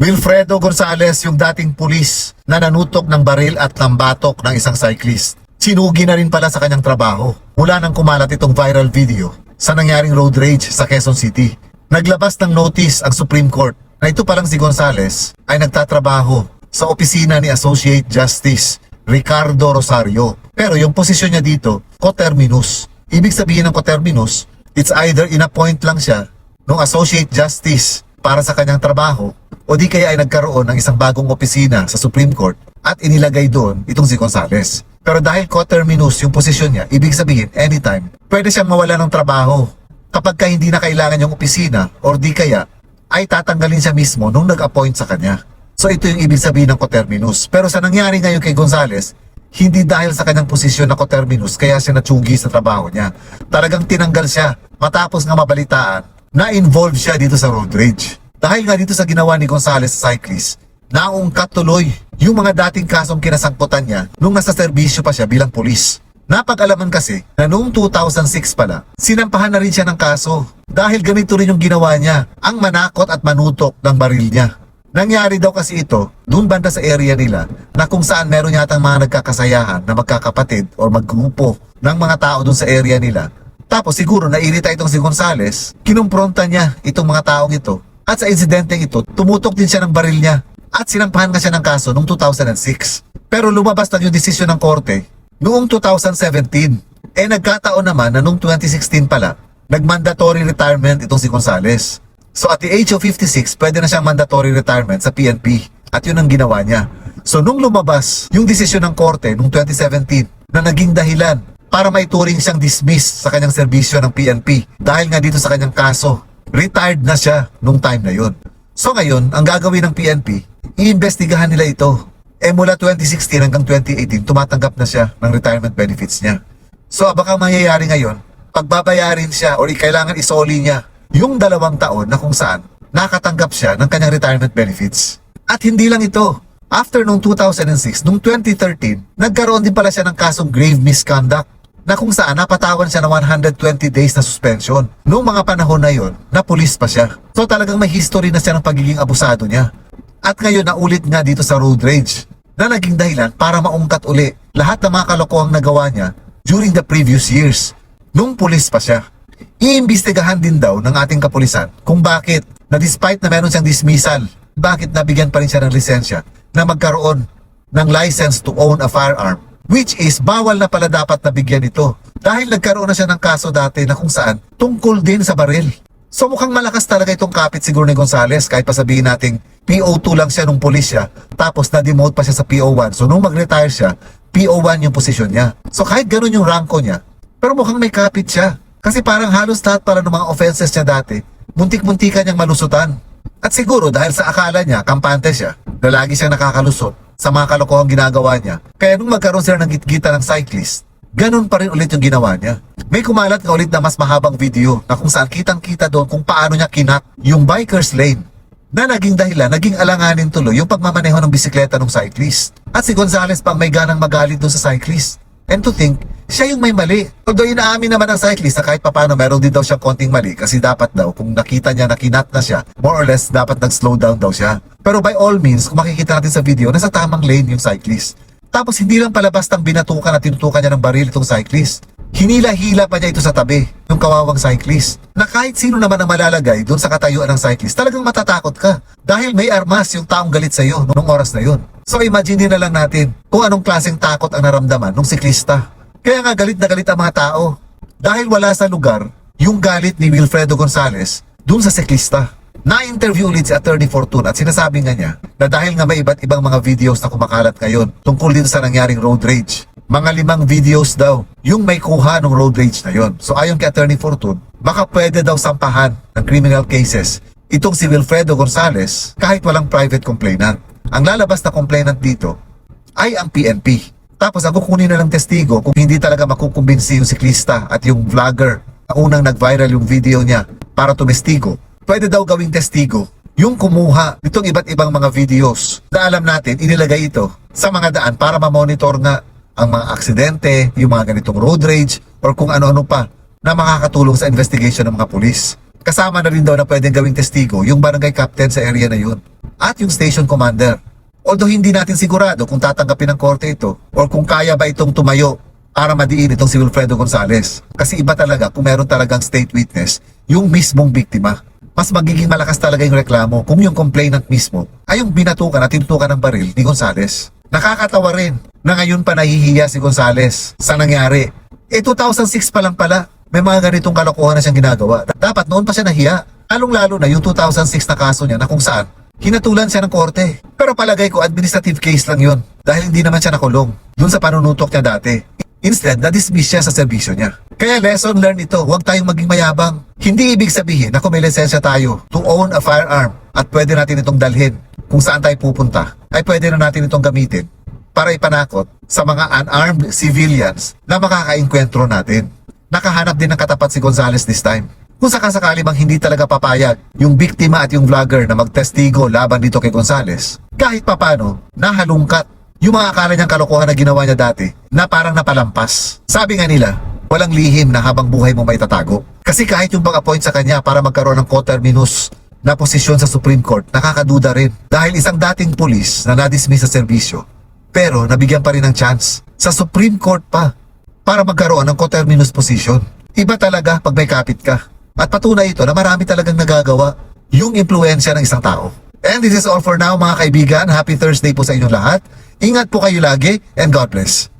Wilfredo Gonzales yung dating pulis na nanutok ng baril at lambatok ng isang cyclist. Sinugi na rin pala sa kanyang trabaho mula nang kumalat itong viral video sa nangyaring road rage sa Quezon City. Naglabas ng notice ang Supreme Court na ito palang si Gonzales ay nagtatrabaho sa opisina ni Associate Justice Ricardo Rosario. Pero yung posisyon niya dito, coterminus. Ibig sabihin ng coterminus, it's either in-appoint lang siya ng Associate Justice para sa kanyang trabaho o di kaya ay nagkaroon ng isang bagong opisina sa Supreme Court at inilagay doon itong si Gonzales. Pero dahil coterminus yung posisyon niya, ibig sabihin anytime, pwede siyang mawala ng trabaho kapag ka hindi na kailangan yung opisina or di kaya ay tatanggalin siya mismo nung nag-appoint sa kanya. So ito yung ibig sabihin ng coterminus. Pero sa nangyari ngayon kay Gonzales, hindi dahil sa kanyang posisyon na coterminus kaya siya natsugi sa trabaho niya. Talagang tinanggal siya matapos nga mabalitaan na involved siya dito sa road rage. Dahil nga dito sa ginawa ni Gonzales sa cyclist, naungkat tuloy yung mga dating kasong kinasangkutan niya nung nasa serbisyo pa siya bilang pulis. Napag-alaman kasi na noong 2006 pala, sinampahan na rin siya ng kaso dahil ganito rin yung ginawa niya, ang manakot at manutok ng baril niya. Nangyari daw kasi ito doon banda sa area nila na kung saan meron yatang mga nagkakasayahan na magkakapatid o maggrupo ng mga tao doon sa area nila. Tapos siguro nairita itong si Gonzales, kinumpronta niya itong mga taong ito at sa insidenteng ito, tumutok din siya ng baril niya at sinampahan ka siya ng kaso noong 2006. Pero lumabas na yung desisyon ng korte noong 2017. Eh nagkataon naman na noong 2016 pala, nag-mandatory retirement itong si Gonzales. So at the age of 56, pwede na siyang mandatory retirement sa PNP. At yun ang ginawa niya. So nung lumabas yung desisyon ng korte noong 2017 na naging dahilan para maituring siyang dismiss sa kanyang serbisyo ng PNP dahil nga dito sa kanyang kaso, retired na siya nung time na yun. So ngayon, ang gagawin ng PNP, iimbestigahan nila ito. Eh mula 2016 hanggang 2018, tumatanggap na siya ng retirement benefits niya. So baka mangyayari ngayon, pagbabayarin siya or kailangan isoli niya yung dalawang taon na kung saan nakatanggap siya ng kanyang retirement benefits. At hindi lang ito. After nung 2006, nung 2013, nagkaroon din pala siya ng kasong grave misconduct na kung saan napatawan siya ng 120 days na suspension. Noong mga panahon na yon, na pulis pa siya. So talagang may history na siya ng pagiging abusado niya. At ngayon naulit nga dito sa road rage na naging dahilan para maungkat uli lahat ng mga kalokohang nagawa niya during the previous years. Nung pulis pa siya. Iimbestigahan din daw ng ating kapulisan kung bakit na despite na meron siyang dismissal, bakit nabigyan pa rin siya ng lisensya na magkaroon ng license to own a firearm which is bawal na pala dapat nabigyan ito dahil nagkaroon na siya ng kaso dati na kung saan tungkol din sa baril. So mukhang malakas talaga itong kapit siguro ni Gonzales kahit pa sabihin nating PO2 lang siya nung pulis siya tapos na-demote pa siya sa PO1. So nung mag-retire siya, PO1 yung posisyon niya. So kahit ganun yung ranko niya, pero mukhang may kapit siya. Kasi parang halos lahat para ng mga offenses niya dati, muntik-muntikan niyang malusutan. At siguro dahil sa akala niya, kampante siya, na lagi siyang nakakalusot sa mga kalokohang ginagawa niya. Kaya nung magkaroon sila ng gitgita ng cyclist, ganun pa rin ulit yung ginawa niya. May kumalat nga ulit na mas mahabang video na kung saan kitang-kita doon kung paano niya kinat yung biker's lane na naging dahilan, naging alanganin tuloy yung pagmamaneho ng bisikleta ng cyclist. At si Gonzales pang may ganang magalit doon sa cyclist. And to think, siya yung may mali. Although inaamin naman ng cyclist na kahit papano meron din daw siyang konting mali kasi dapat daw kung nakita niya na kinat na siya, more or less dapat nag-slow down daw siya. Pero by all means, kung makikita natin sa video, nasa tamang lane yung cyclist. Tapos hindi lang pala bastang binatukan at tinutukan niya ng baril itong cyclist. Hinila-hila pa niya ito sa tabi, yung kawawang cyclist. Na kahit sino naman ang malalagay doon sa katayuan ng cyclist, talagang matatakot ka. Dahil may armas yung taong galit sa iyo noong oras na yun. So imagine na lang natin kung anong klaseng takot ang naramdaman ng siklista. Kaya nga galit na galit ang mga tao. Dahil wala sa lugar yung galit ni Wilfredo Gonzales dun sa siklista. Na-interview ulit si Attorney Fortune at sinasabi nga niya na dahil nga may iba't ibang mga videos na kumakalat ngayon tungkol dito sa nangyaring road rage. Mga limang videos daw yung may kuha ng road rage na yon. So ayon kay Attorney Fortune, baka pwede daw sampahan ng criminal cases itong si Wilfredo Gonzales kahit walang private complainant. Ang lalabas na complainant dito ay ang PNP. Tapos ang kukunin na ng testigo kung hindi talaga makukumbinsi yung siklista at yung vlogger na unang nag-viral yung video niya para tumestigo. Pwede daw gawing testigo yung kumuha nitong iba't ibang mga videos na alam natin inilagay ito sa mga daan para ma-monitor nga ang mga aksidente, yung mga ganitong road rage, or kung ano-ano pa na makakatulong sa investigation ng mga pulis. Kasama na rin daw na pwedeng gawing testigo yung barangay captain sa area na yun. At yung station commander. Although hindi natin sigurado kung tatanggapin ng korte ito or kung kaya ba itong tumayo para madiin itong si Wilfredo Gonzales. Kasi iba talaga kung meron talagang state witness yung mismong biktima. Mas magiging malakas talaga yung reklamo kung yung complainant mismo ay yung binatukan at tinutukan ng baril ni Gonzales. Nakakatawa rin na ngayon pa nahihiya si Gonzales sa nangyari. Eh 2006 pa lang pala, may mga ganitong kalokohan na siyang ginagawa. Dapat noon pa siya nahiya. Lalong-lalo na yung 2006 na kaso niya na kung saan hinatulan siya ng korte. Pero palagay ko administrative case lang yun dahil hindi naman siya nakulong dun sa panunutok niya dati. Instead, na-dismiss siya sa serbisyo niya. Kaya lesson learned ito, huwag tayong maging mayabang. Hindi ibig sabihin na kung may lisensya tayo to own a firearm at pwede natin itong dalhin kung saan tayo pupunta, ay pwede na natin itong gamitin para ipanakot sa mga unarmed civilians na makakainkwentro natin. Nakahanap din ng katapat si Gonzales this time. Kung sakasakali bang hindi talaga papayag yung biktima at yung vlogger na magtestigo laban dito kay Gonzales, kahit papano, nahalungkat yung mga akala niyang kalokohan na ginawa niya dati na parang napalampas. Sabi nga nila, walang lihim na habang buhay mo may tatago. Kasi kahit yung pag-appoint sa kanya para magkaroon ng coterminus na posisyon sa Supreme Court, nakakaduda rin. Dahil isang dating pulis na nadismiss sa serbisyo, pero nabigyan pa rin ng chance sa Supreme Court pa para magkaroon ng coterminus position. Iba talaga pag may kapit ka. At patunay ito na marami talagang nagagawa yung impluensya ng isang tao. And this is all for now mga kaibigan. Happy Thursday po sa inyong lahat. Ingat po kayo lagi and God bless.